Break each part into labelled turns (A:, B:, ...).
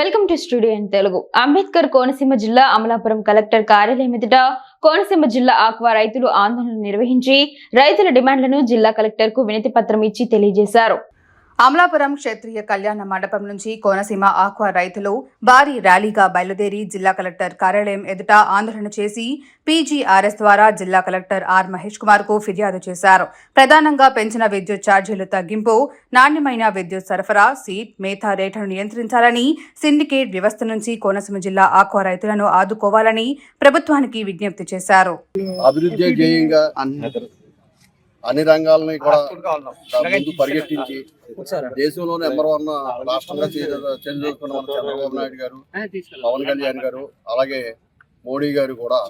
A: Welcome to studio in Telugu. Ambedkar Konaseema జిల్లా Amalapuram collector కార్యాలయం ఎదుట కోనసీమ జిల్లా ఆక్వా రైతులు ఆందోళన నిర్వహించి రైతుల డిమాండ్లను జిల్లా కలెక్టర్కు వినతి పత్రం ఇచ్చి తెలియజేశారు.
B: అమలాపురం క్షేత్రీయ కళ్యాణ మండపం నుంచి కోనసీమ ఆక్వా రైతులు భారీ ర్యాలీగా బయలుదేరి జిల్లా కలెక్టర్ కార్యాలయం ఎదుట ఆందోళన చేసి పీజీఆర్ఎస్ ద్వారా జిల్లా కలెక్టర్ ఆర్ మహేష్ కుమార్కు ఫిర్యాదు చేశారు. ప్రధానంగా పెంచిన విద్యుత్ ఛార్జీలు తగ్గింపు నాణ్యమైన విద్యుత్ సరఫరా సీట్ మేతా రేట్లను నియంత్రించాలని సిండికేట్ వ్యవస్థ నుంచి కోనసీమ జిల్లా ఆక్వా రైతులను ఆదుకోవాలని ప్రభుత్వానికి విజ్ఞప్తి చేశారు.
C: అన్ని రంగాలని కూడా ముందు పరిగెట్టించి దేశంలో నెంబర్ వన్ రాష్ట్రంగా మన చంద్రబాబు నాయుడు గారు పవన్ కళ్యాణ్ గారు అలాగే మోడీ గారు కూడా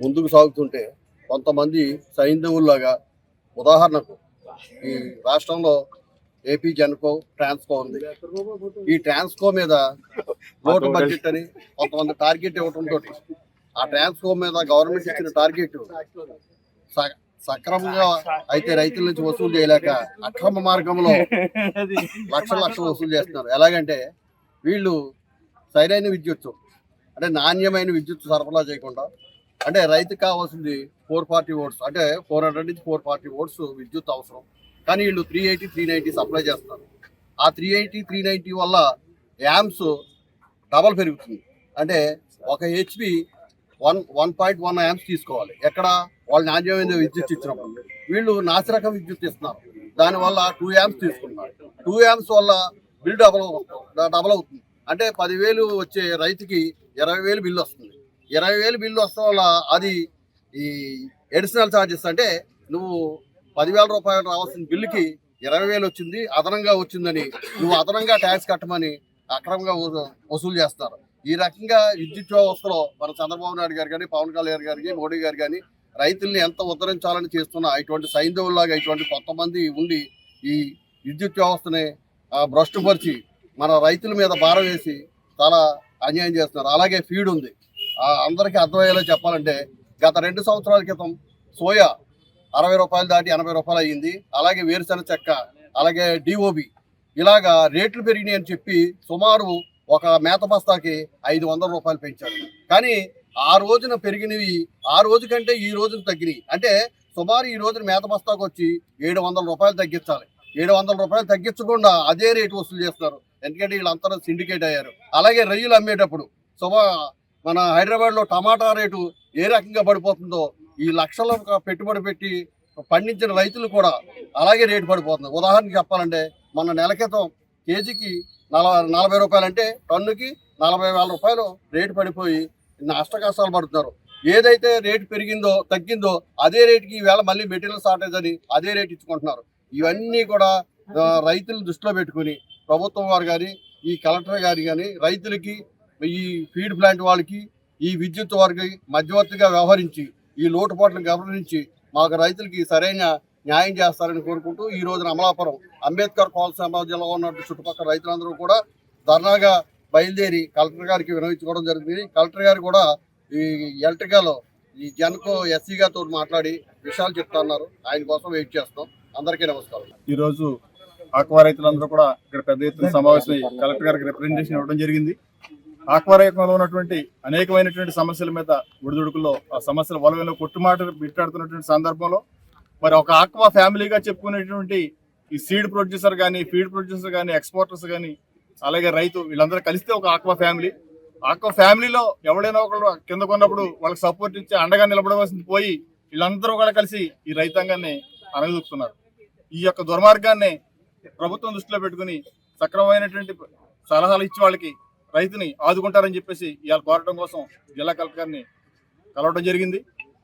C: ముందుకు సాగుతుంటే కొంతమంది సైంధవుల్లాగా ఉదాహరణకు ఈ రాష్ట్రంలో ఏపీ జెన్కో ట్రాన్స్కో ఉంది. ఈ ట్రాన్స్కో మీద లోటు బడ్జెట్ అని కొంతమంది టార్గెట్ ఇవ్వడంతో ఆ ట్రాన్స్కో మీద గవర్నమెంట్ ఇచ్చిన టార్గెట్ స- సక్రమంగా అయితే రైతుల నుంచి వసూలు చేయలేక అక్రమ మార్గంలో లక్షల లక్షలు వసూలు చేస్తున్నారు. ఎలాగంటే వీళ్ళు సరైన విద్యుత్ అంటే నాణ్యమైన విద్యుత్ సరఫరా చేయకుండా అంటే రైతుకు కావాల్సింది ఫోర్ ఫార్టీ ఓట్స్ అంటే ఫోర్ హండ్రెడ్ నుంచి ఫోర్ ఫార్టీ ఓట్స్ విద్యుత్ అవసరం. కానీ వీళ్ళు three eighty three ninety supply చేస్తారు ఆ త్రీ ఎయిటీ త్రీ నైంటీ వల్ల యామ్స్ డబల్ పెరుగుతుంది. అంటే ఒక HP one one point one amps తీసుకోవాలి. ఎక్కడ? వాళ్ళు నాణ్యమైన విద్యుత్ ఇచ్చినప్పుడు. వీళ్ళు నాసిరకం విద్యుత్ ఇస్తున్నారు. దానివల్ల టూ యాంప్స్ తీసుకున్నారు. టూ యాంప్స్ వల్ల బిల్ డబల్ డబల్ అవుతుంది. అంటే పదివేలు వచ్చే రైతుకి ఇరవై వేలు బిల్లు వస్తుంది. ఇరవై వేలు బిల్లు వస్తాం వల్ల అది ఈ ఎడిషనల్ ఛార్జెస్ అంటే నువ్వు పదివేల రూపాయలు రావాల్సిన బిల్లుకి ఇరవై వేలు వచ్చింది అదనంగా వచ్చిందని నువ్వు అదనంగా ట్యాక్స్ కట్టమని అక్రమంగా వసూ- వసూలు చేస్తారు. ఈ రకంగా విద్యుత్ వ్యవస్థలో మన చంద్రబాబు నాయుడు గారు కానీ పవన్ కళ్యాణ్ గారికి మోడీ గారు కానీ రైతుల్ని ఎంత ఉద్ధరించాలని చేస్తున్న ఇటువంటి సైంధవుల్లాగా ఇటువంటి కొంతమంది ఉండి ఈ విద్యుత్ వ్యవస్థని భ్రష్టుపరిచి మన రైతుల మీద భారం వేసి చాలా అన్యాయం చేస్తున్నారు. అలాగే ఫీడ్ ఉంది. అందరికీ అర్థమయ్యేలా చెప్పాలంటే గత రెండు సంవత్సరాల క్రితం సోయా అరవై రూపాయలు దాటి ఎనభై రూపాయలు అయ్యింది. అలాగే వేరుశెనగ చెక్క అలాగే డిఓబి ఇలాగా రేట్లు పెరిగినాయి అని చెప్పి సుమారు ఒక మేత బస్తాకి ఐదు వందల రూపాయలు పెంచారు. కానీ ఆ రోజున పెరిగినవి ఆ రోజు కంటే ఈ రోజున తగ్గినాయి. అంటే సుమారు ఈ రోజున మేత బస్తాకు వచ్చి ఏడు వందల రూపాయలు తగ్గించాలి. ఏడు వందల రూపాయలు తగ్గించకుండా అదే రేటు వసూలు చేస్తున్నారు. ఎందుకంటే వీళ్ళంతా సిండికేట్ అయ్యారు. అలాగే రొయ్యలు అమ్మేటప్పుడు సుమా మన హైదరాబాద్లో టమాటా రేటు ఏ రకంగా పడిపోతుందో ఈ లక్షల పెట్టుబడి పెట్టి పండించిన రైతులు కూడా అలాగే రేటు పడిపోతుంది ఉదాహరణకి చెప్పాలంటే మన నెల క్రితం కేజీకి నలభై నలభై రూపాయలు అంటే టన్నుకి నలభై వేల రూపాయలు రేటు పడిపోయి నష్ట కష్టాలు పడుతున్నారు. ఏదైతే రేటు పెరిగిందో తగ్గిందో అదే రేటుకి ఈవేళ మళ్ళీ మెటీరియల్ షార్టేజ్ అని అదే రేటు ఇచ్చుకుంటున్నారు. ఇవన్నీ కూడా రైతులు దృష్టిలో పెట్టుకుని ప్రభుత్వం వారు కానీ ఈ కలెక్టర్ గారు కానీ రైతులకి ఈ ఫీడ్ ప్లాంట్ వాళ్ళకి ఈ విద్యుత్ వారికి మధ్యవర్తిగా వ్యవహరించి ఈ లోటుపాట్లను గమనించి మాకు రైతులకి సరైన న్యాయం చేస్తారని కోరుకుంటూ ఈ రోజున అమలాపురం అంబేద్కర్ కోనసీమ జిల్లాలో ఉన్న చుట్టుపక్కల రైతులందరూ కూడా ధర్నాగా బయలుదేరి కలెక్టర్ గారికి వినవించుకోవడం జరిగింది. కలెక్టర్ గారు కూడా ఈ ఎలక్ట్రికల్ ఈ జన్కో ఎస్సీ గారితో మాట్లాడి విషయాలు చెప్తున్నారు ఆయన కోసం వెయిట్ చేస్తాం. అందరికీ నమస్కారం.
D: ఈరోజు ఆక్వా రైతులందరూ కూడా ఇక్కడ పెద్ద ఎత్తున సమావేశమై కలెక్టర్ గారికి రిప్రజెంటేషన్ ఇవ్వడం జరిగింది. ఆక్వా రైతులలో ఉన్నటువంటి అనేకమైనటువంటి సమస్యల మీద ఒడిదుడుకుల్లో ఆ సమస్యల వలవలో కొట్టుమాట బిట్టాడుతున్నటువంటి సందర్భంలో మరి ఒక ఆక్వా ఫ్యామిలీగా చెప్పుకునేటువంటి ఈ సీడ్ ప్రొడ్యూసర్ కానీ ఫీడ్ ప్రొడ్యూసర్ కానీ ఎక్స్పోర్టర్స్ కానీ అలాగే రైతు వీళ్ళందరూ కలిస్తే ఒక ఆక్వా ఫ్యామిలీ. ఆక్వా ఫ్యామిలీలో ఎవడైనా ఒకళ్ళు కింద కొన్నప్పుడు వాళ్ళకి సపోర్ట్ ఇచ్చి అండగా నిలబడవలసింది పోయి వీళ్ళందరూ కూడా కలిసి ఈ రైతాంగాన్ని అనగదొక్కుతున్నారు ఈ యొక్క దుర్మార్గాన్ని ప్రభుత్వం దృష్టిలో పెట్టుకుని సక్రమమైనటువంటి సలహాలు ఇచ్చి వాళ్ళకి రైతుని ఆదుకుంటారని చెప్పేసి ఇవాళ కోరటం కోసం జిల్లా కలెక్టర్ని కలవడం జరిగింది.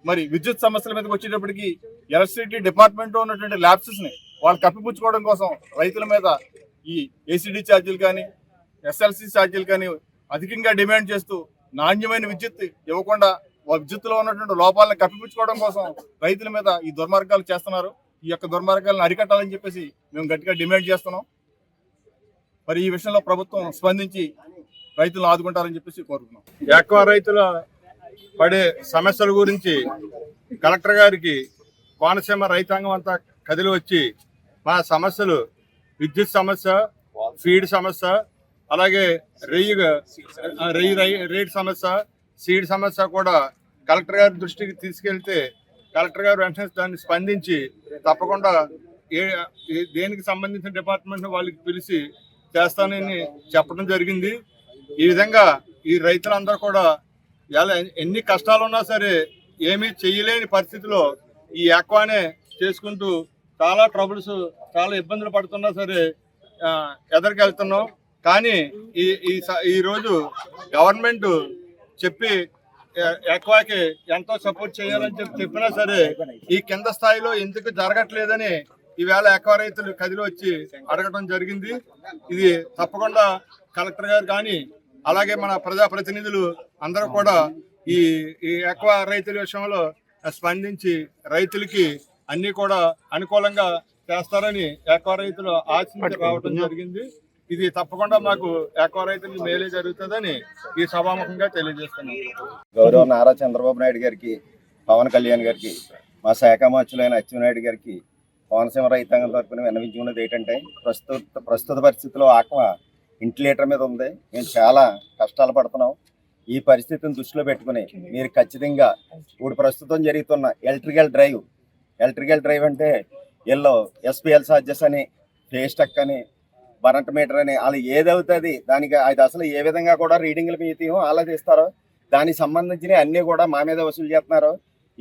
D: మరి విద్యుత్ సమస్యల మీదకి వచ్చేటప్పటికి ఎలక్ట్రిసిటీ డిపార్ట్మెంట్ ఉన్నటువంటి ల్యాబ్సెస్ని వాళ్ళు కప్పిపుచ్చుకోవడం కోసం రైతుల మీద ఈ ఏసీడీ ఛార్జీలు కానీ ఎస్ఎల్సి ఛార్జీలు కానీ అధికంగా డిమాండ్ చేస్తూ నాణ్యమైన విద్యుత్ ఇవ్వకుండా విద్యుత్తులో ఉన్నటువంటి లోపాలను కప్పిపుచ్చుకోవడం కోసం రైతుల మీద ఈ దుర్మార్గాలు చేస్తున్నారు. ఈ యొక్క దుర్మార్గాలను అరికట్టాలని చెప్పేసి మేము గట్టిగా డిమాండ్ చేస్తున్నాం. మరి ఈ విషయంలో ప్రభుత్వం స్పందించి రైతులను ఆదుకుంటారని చెప్పేసి కోరుకున్నాం
E: ఎక్కువ రైతుల పడే సమస్యల గురించి కలెక్టర్ గారికి కోనసీమ రైతాంగం అంతా కదిలి వచ్చి మా సమస్యలు విద్యుత్ సమస్య ఫీడ్ సమస్య అలాగే రెయ్యి రెయ్యి రై- రేట్ సమస్య సీడ్ సమస్య కూడా కలెక్టర్ గారి దృష్టికి తీసుకెళ్తే కలెక్టర్ గారు వెంటనే దాన్ని స్పందించి తప్పకుండా ఏ దేనికి సంబంధించిన డిపార్ట్మెంట్ వాళ్ళకి పిలిచి చేస్తానని చెప్పడం జరిగింది. ఈ విధంగా ఈ రైతులందరూ కూడా ఎలా ఎన్ని కష్టాలు ఉన్నా సరే ఏమీ చేయలేని పరిస్థితిలో ఈ ఎక్కువనే చేసుకుంటూ చాలా ట్రబుల్స్ చాలా ఇబ్బందులు పడుతున్నా సరే ఎదరికెళ్తున్నాం కానీ ఈ ఈ స- ఈ రోజు గవర్నమెంట్ చెప్పి ఎక్కువకి ఎంతో సపోర్ట్ చేయాలని చెప్పి చెప్పినా సరే ఈ కింద స్థాయిలో ఎందుకు జరగట్లేదని ఈవేళ ఎక్కువ రైతులు కదిలి వచ్చి అడగడం జరిగింది. ఇది తప్పకుండా కలెక్టర్ గారు కానీ అలాగే మన ప్రజాప్రతినిధులు అందరూ కూడా ఈ ఈ ఎక్కువ రైతుల విషయంలో స్పందించి రైతులకి అన్ని కూడా అనుకూలంగా చేస్తారని ఎక్కువ రైతులు ఆశించి రావడం జరిగింది. ఇది తప్పకుండా మాకు ఎక్కువ రైతులకు మేలే జరుగుతుందని ఈ సభాముఖంగా తెలియజేస్తున్నాం.
F: గౌరవ నారా చంద్రబాబు నాయుడు గారికి పవన్ కళ్యాణ్ గారికి మా శాఖ మార్చులైన అచ్చెన్నాయుడు గారికి కోనసీమ రైతాంగం తరపున విన్నవించుకున్నది ఏంటంటే ప్రస్తుత ప్రస్తుత పరిస్థితిలో ఆక్వా ఇంటి లీటర్ మీద ఉంది. మేము చాలా కష్టాలు పడుతున్నాం. ఈ పరిస్థితిని దృష్టిలో పెట్టుకుని మీరు ఖచ్చితంగా ఇప్పుడు ప్రస్తుతం జరుగుతున్న ఎలక్ట్రికల్ డ్రైవ్ ఎలక్ట్రికల్ డ్రైవ్ అంటే ఎల్లో ఎస్పిఎల్ చార్జెస్ అని ఫేస్టక్ అని బరంట్ మీటర్ అని వాళ్ళు ఏదవుతుంది దానికి అది అసలు ఏ విధంగా కూడా రీడింగ్లు మీ తీయం అలా తీస్తారో దానికి సంబంధించినవి అన్నీ కూడా మా మీద వసూలు చేస్తున్నారు.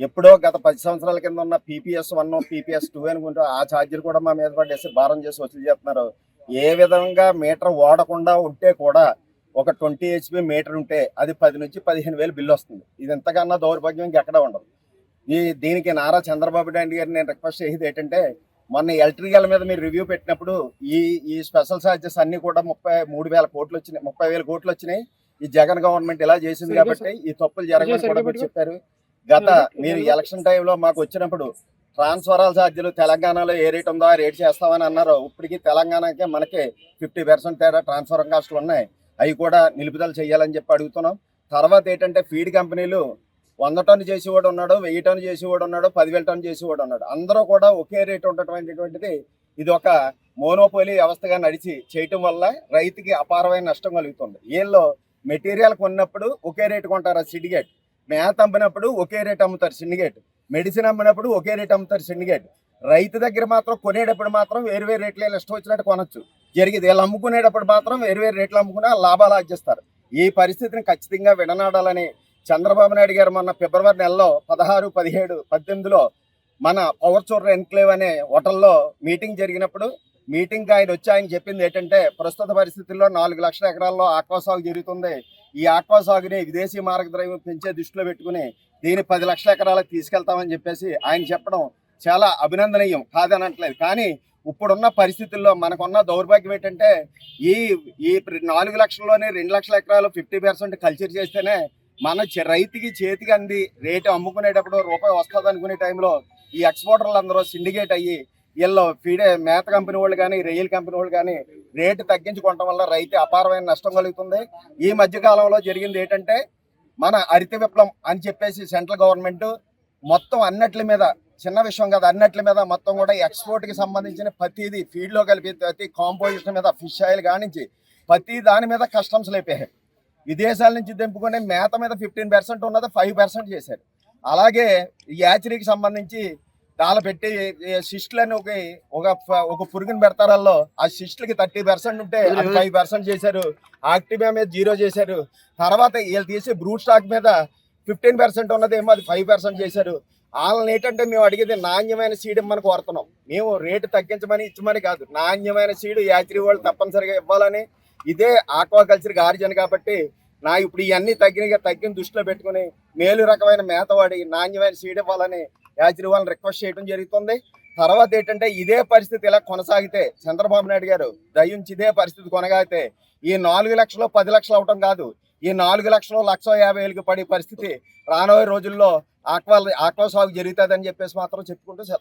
F: ఎప్పుడో గత పది సంవత్సరాల కింద ఉన్న పీపీఎస్ వన్ పీపీఎస్ టూ అనుకుంటూ ఆ ఛార్జీలు కూడా మా మీద పడేసి భారం చేసి వసూలు చేస్తున్నారు. ఏ విధంగా మీటర్ వాడకుండా ఉంటే కూడా ఒక ట్వంటీ హెచ్పి మీటర్ ఉంటే అది పది నుంచి పదిహేను వేలు బిల్లు వస్తుంది. ఇది ఎంతకన్నా దౌర్భాగ్యం ఇంకెక్కడ ఉండదు. ఈ దీనికి నారా చంద్రబాబు నాయుడు గారిని నేను రిక్వెస్ట్ చేసేది ఏంటంటే మొన్న ఎలక్ట్రికల్ మీద మీరు రివ్యూ పెట్టినప్పుడు ఈ ఈ స్పెషల్ ఛార్జెస్ అన్ని కూడా ముప్పై మూడు వేల కోట్లు వచ్చినాయి ముప్పై వేల కోట్లు వచ్చినాయి. ఈ జగన్ గవర్నమెంట్ ఇలా చేసింది కాబట్టి ఈ తప్పులు జరగమని కూడా మీరు చెప్పారు. గత మీరు ఎలక్షన్ టైంలో మాకు వచ్చినప్పుడు ట్రాన్స్ఫరాల ఛార్జీలు తెలంగాణలో ఏ రేట్ ఉందో ఆ రేట్ చేస్తామని అన్నారు. ఇప్పటికీ తెలంగాణకి మనకి ఫిఫ్టీ పర్సెంట్ తేడా ట్రాన్స్ఫర్ కాస్ట్లు ఉన్నాయి. అవి కూడా నిలుపుదల చేయాలని చెప్పి అడుగుతున్నాం. తర్వాత ఏంటంటే ఫీడ్ కంపెనీలు వంద టన్ను చేసేవాడు ఉన్నాడు వెయ్యి టన్ను చేసేవాడు ఉన్నాడు పదివేల టన్ను చేసేవాడు ఉన్నాడు. అందరూ కూడా ఒకే రేట్ ఉండటమైనటువంటిది ఇది ఒక మోనోపోలీ వ్యవస్థగా నడిచి చేయటం వల్ల రైతుకి అపారమైన నష్టం కలుగుతుంది. వీళ్ళు మెటీరియల్ కొన్నప్పుడు ఒకే రేటు కొంటారు సిండికేట్? మేత అమ్మినప్పుడు ఒకే రేట్ అమ్ముతారు సిండికేట్. మెడిసిన్ అమ్మినప్పుడు ఒకే రేట్ అమ్ముతారు సిండికేట్. రైతు దగ్గర మాత్రం కొనేటప్పుడు మాత్రం వేరు వేరు రేట్లు వీళ్ళు ఇష్టం వచ్చినట్టు కొనొచ్చు. జరిగింది వీళ్ళు అమ్ముకునేటప్పుడు మాత్రం వేరు వేరు రేట్లు అమ్ముకుని లాభాలు ఆర్జిస్తారు. ఈ పరిస్థితిని ఖచ్చితంగా విడనాడాలని చంద్రబాబు నాయుడు గారు మొన్న ఫిబ్రవరి నెలలో పదహారు పదిహేడు పద్దెనిమిదిలో మన పవర్చూర్ ఎన్క్లేవ్ అనే హోటల్లో మీటింగ్ జరిగినప్పుడు మీటింగ్కి ఆయన వచ్చి ఆయన చెప్పింది ఏంటంటే ప్రస్తుత పరిస్థితుల్లో నాలుగు లక్షల ఎకరాల్లో ఆక్వా సాగు జరుగుతుంది. ఈ ఆక్వా సాగుని విదేశీ మార్గద్రవ్యం పెంచే దృష్టిలో పెట్టుకుని దీన్ని పది లక్షల ఎకరాలకు తీసుకెళ్తామని చెప్పేసి ఆయన చెప్పడం చాలా అభినందనీయం. కాదనట్లేదు. కానీ ఇప్పుడున్న పరిస్థితుల్లో మనకున్న దౌర్భాగ్యం ఏంటంటే ఈ ఈ నాలుగు లక్షల్లోనే రెండు లక్షల ఎకరాలు ఫిఫ్టీ పర్సెంట్ కల్చర్ చేస్తేనే మన రైతుకి చేతికి అంది రేటు అమ్ముకునేటప్పుడు రూపాయి వస్తుంది అనుకునే టైంలో ఈ ఎక్స్పోర్టర్లు అందరూ సిండికేట్ అయ్యి వీళ్ళు ఫీడే మేత కంపెనీ వాళ్ళు కానీ రైలు కంపెనీ వాళ్ళు కానీ రేటు తగ్గించుకోవటం వల్ల రైతు అపారమైన నష్టం కలుగుతుంది. ఈ మధ్య కాలంలో జరిగింది ఏంటంటే మన హరిత విప్లవం అని చెప్పేసి సెంట్రల్ గవర్నమెంట్ మొత్తం అన్నట్ల మీద చిన్న విషయం కాదు అన్నట్ల మీద మొత్తం కూడా ఎక్స్పోర్ట్కి సంబంధించిన ప్రతిది ఫీడ్లో కలిపి ప్రతి కాంపోజిషన్ మీద ఫిష్ ఆయిల్ కానించి ప్రతి దాని మీద కస్టమ్స్ లేపాయి విదేశాల నుంచి దింపుకునే మేత మీద ఫిఫ్టీన్ పర్సెంట్ ఉన్నది ఫైవ్ పర్సెంట్ చేశారు. అలాగే ఈ యాచరీకి సంబంధించి దాని పెట్టి సిస్టులని ఒక ఒక ఒక పురుగుని పెడతారల్లో ఆ సిస్టులకి థర్టీ పర్సెంట్ ఉంటే ఫైవ్ పర్సెంట్ చేశారు. ఆక్టివా మీద జీరో చేశారు. తర్వాత వీళ్ళు తీసే బ్రూట్ స్టాక్ మీద ఫిఫ్టీన్ పర్సెంట్ ఉన్నదేమో అది ఫైవ్ పర్సెంట్ చేశారు. వాళ్ళని ఏంటంటే మేము అడిగేది నాణ్యమైన సీడ్ ఇమ్మని కోరుతున్నాం. మేము రేటు తగ్గించమని ఇచ్చమని కాదు. నాణ్యమైన సీడ్ యాత్రి వాళ్ళు తప్పనిసరిగా ఇవ్వాలని ఇదే ఆక్వాకల్చర్ ఆరిజన్ కాబట్టి నా ఇప్పుడు ఇవన్నీ తగ్గిన తగ్గిన దృష్టిలో పెట్టుకుని మేలు రకమైన మేతవాడి నాణ్యమైన సీడ్ ఇవ్వాలని యాత్రి వాళ్ళని రిక్వెస్ట్ చేయడం జరుగుతుంది. తర్వాత ఏంటంటే ఇదే పరిస్థితి ఇలా కొనసాగితే చంద్రబాబు నాయుడు గారు దయించి ఇదే పరిస్థితి కొనసాగితే ఈ నాలుగు లక్షలు పది లక్షలు అవటం కాదు. ఈ నాలుగు లక్షలు లక్ష యాభై వేలకు పడే పరిస్థితి రానోయే రోజుల్లో ఆక్వా ఆక్వా సాగు జరుగుతుందని చెప్పేసి మాత్రం చెప్పుకుంటూ